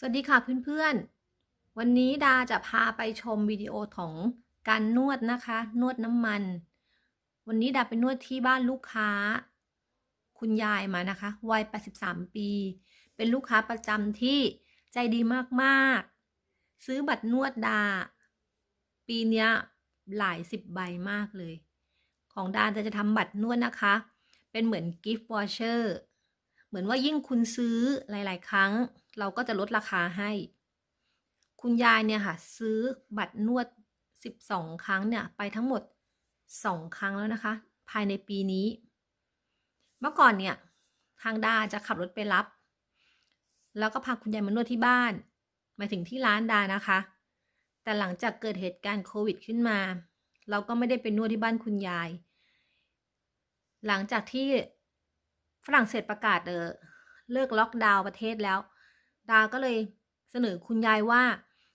สวัสดีค่ะเพื่อนๆ วันนี้ดาจะพาไปชมวิดีโอของการนวดนะคะ นวดน้ำมัน วันนี้ดาไปนวดที่บ้านลูกค้า คุณยายมานะคะ วัย 83 ปี เป็นลูกค้าประจำที่ใจดีมากๆ ซื้อบัตรนวดดา ปีนี้หลายสิบใบมากเลย ของดาจะจะทำบัตรนวดนะคะ เป็นเหมือนกิฟต์วอเชอร์ เหมือนว่ายิ่งคุณซื้อหลาย ๆ ครั้ง เราก็จะลดราคาให้ คุณยายเนี่ยค่ะ ซื้อบัตรนวด 12 ครั้งเนี่ย ไปทั้งหมด 2 ครั้งแล้วนะคะ ภายในปีนี้ เมื่อก่อนเนี่ย ทางดาจะขับรถไปรับ แล้วก็พาคุณยายมานวดที่บ้านหมายถึงที่ร้านดานะคะ แต่หลังจากเกิดเหตุการณ์โควิดขึ้นมา เราก็ไม่ได้ไปนวดที่บ้านคุณยาย หลังจากที่ฝรั่งเศสประกาศเออเลิกล็อกดาวน์ประเทศแล้ว ดาก็เลยเสนอคุณยายว่า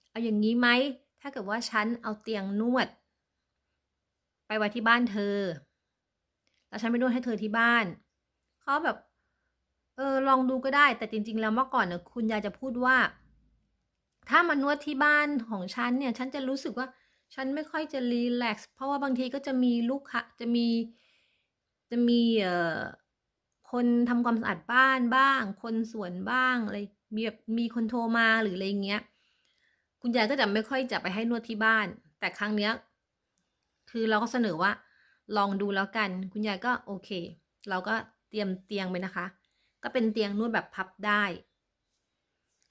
เอาอย่างนี้ไหม ถ้าเกิดว่าฉันเอาเตียงนวด ไปไว้ที่บ้านเธอ แล้วฉันไปนวดให้เธอที่บ้าน เขาแบบ เออลองดูก็ได้ แต่จริง ๆ แล้วเมื่อก่อนเนี่ยคุณยายจะพูดว่า ถ้ามานวดที่บ้านของฉันเนี่ย ฉันจะรู้สึกว่าฉันไม่ค่อยจะรีแลกซ์เพราะว่าบางทีก็จะมีลูกค้าจะมีจะมีเอ่อคนทำความสะอาดบ้านบ้าง คนสวนบ้างอะไร มีแบบมีคนโทรมาหรืออะไรเงี้ย คุณยายก็จะไม่ค่อยจะไปให้นวดที่บ้าน แต่ครั้งเนี้ย คือเราก็เสนอว่า ลองดูแล้วกัน คุณยายก็โอเค เราก็เตรียมเตียงไปนะคะ ก็เป็นเตียงนวดแบบพับได้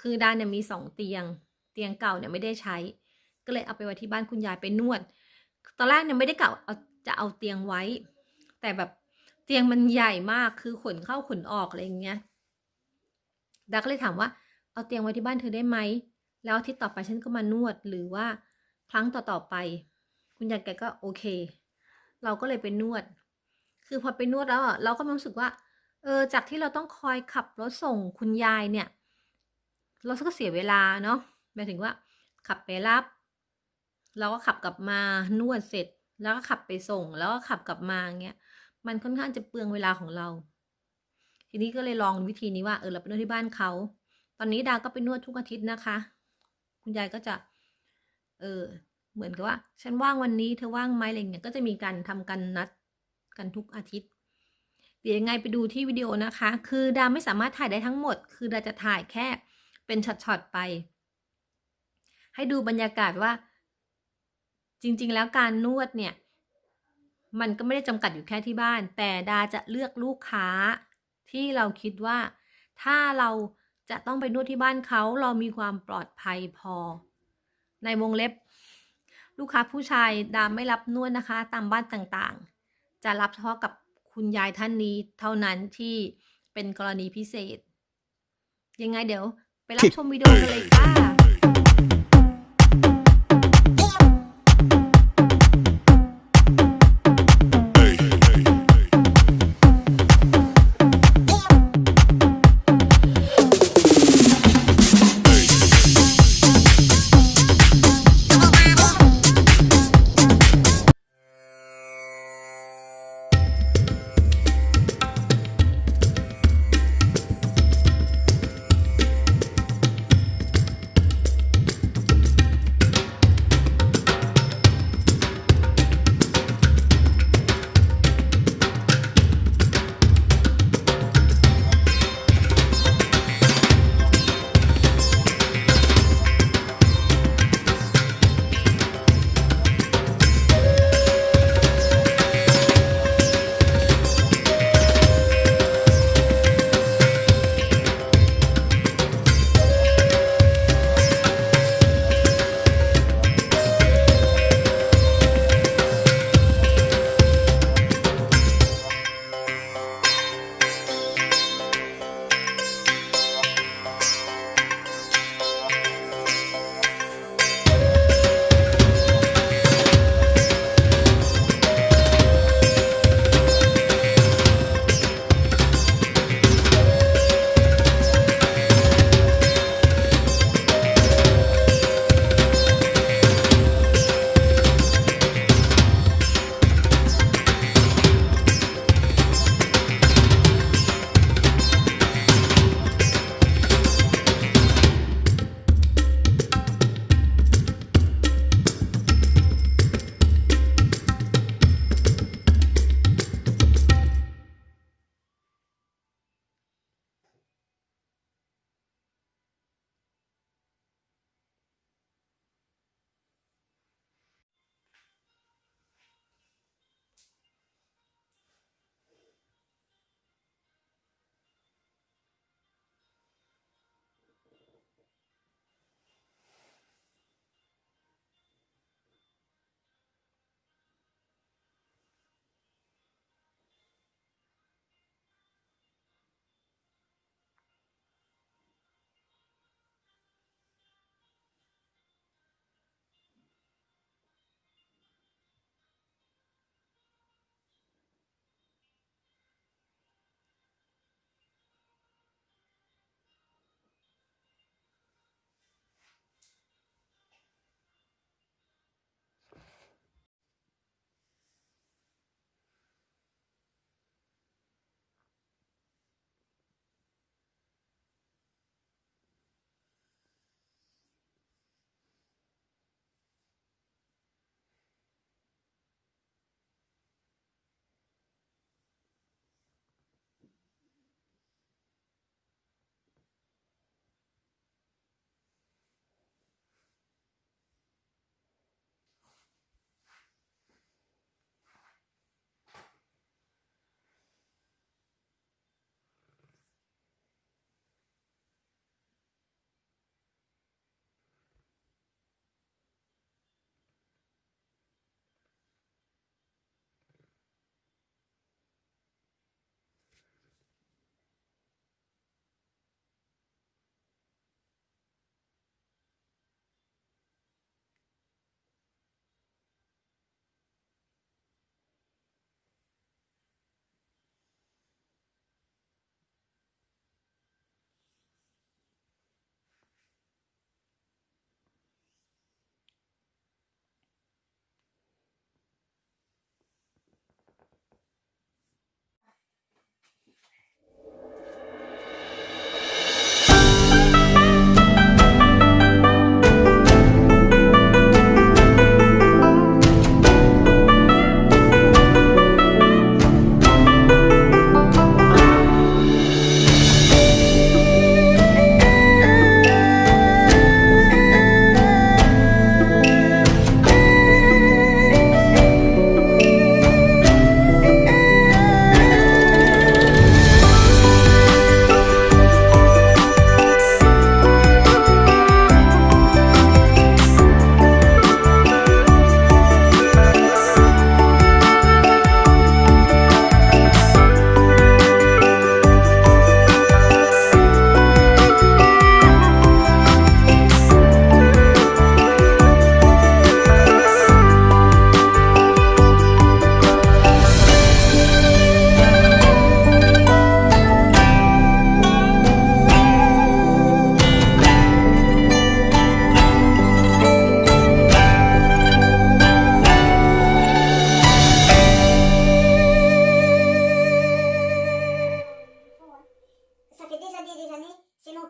คือด้านเนี่ยมีสองเตียง เตียงเก่าเนี่ยไม่ได้ใช้ ก็เลยเอาไปไว้ที่บ้านคุณยายไปนวด ตอนแรกเนี่ยไม่ได้กะเอาจะเอาเตียงไว้ แต่แบบเตียงมันใหญ่มาก คือขนเข้าขนออกอะไรอย่างเงี้ย ดาก็เลยถามว่าเอาเตียงไว้ที่บ้านเธอได้ไหม แล้วอาที่ต่อไปฉันก็มานวดหรือว่าครั้งต่อๆไป คุณยายแกก็โอเค เราก็เลยไปนวด คือพอไปนวดแล้วอะเราก็รู้สึกว่า เออจากที่เราต้องคอยขับรถส่งคุณยายเนี่ย เราก็เสียเวลาเนาะหมายถึงว่า ขับไปรับ เราก็ขับกลับมานวดเสร็จ แล้วก็ขับไปส่ง แล้วก็ขับกลับมาอย่างเงี้ยมันค่อนข้างจะเปลืองเวลาของเรา ทีนี้ก็เลยลองวิธีนี้ว่าเออเราไปนวดที่บ้านเขา ตอนนี้ดาก็ไปนวดทุกอาทิตย์นะคะ คุณยายก็จะ เออเหมือนกับว่า ฉันว่างวันนี้เธอว่างไหมอะไรเงี้ยก็จะมีการทำกันนัดกันทุกอาทิตย์ เดี๋ยวยังไงไปดูที่วิดีโอนะคะ คือดาไม่สามารถถ่ายได้ทั้งหมด คือดาจะถ่ายแค่เป็นช็อตๆไป ให้ดูบรรยากาศว่า จริง ๆ แล้วการนวดเนี่ย มันก็ไม่ได้จำกัดอยู่แค่ที่บ้าน แต่ดาจะเลือกลูกค้า ที่เราคิดว่า ถ้าเราจะต้องไปนวดที่บ้านเขาเรามีความปลอดภัยพอ ในวงเล็บ ลูกค้าผู้ชายดามไม่รับนวดนะคะ ตามบ้านต่างๆ จะรับเฉพาะกับคุณยายท่านนี้เท่านั้นที่เป็นกรณีพิเศษ ยังไงเดี๋ยว ไปรับชมวิดีโอกันเลยค่ะ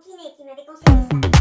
綺麗決めてこそでした。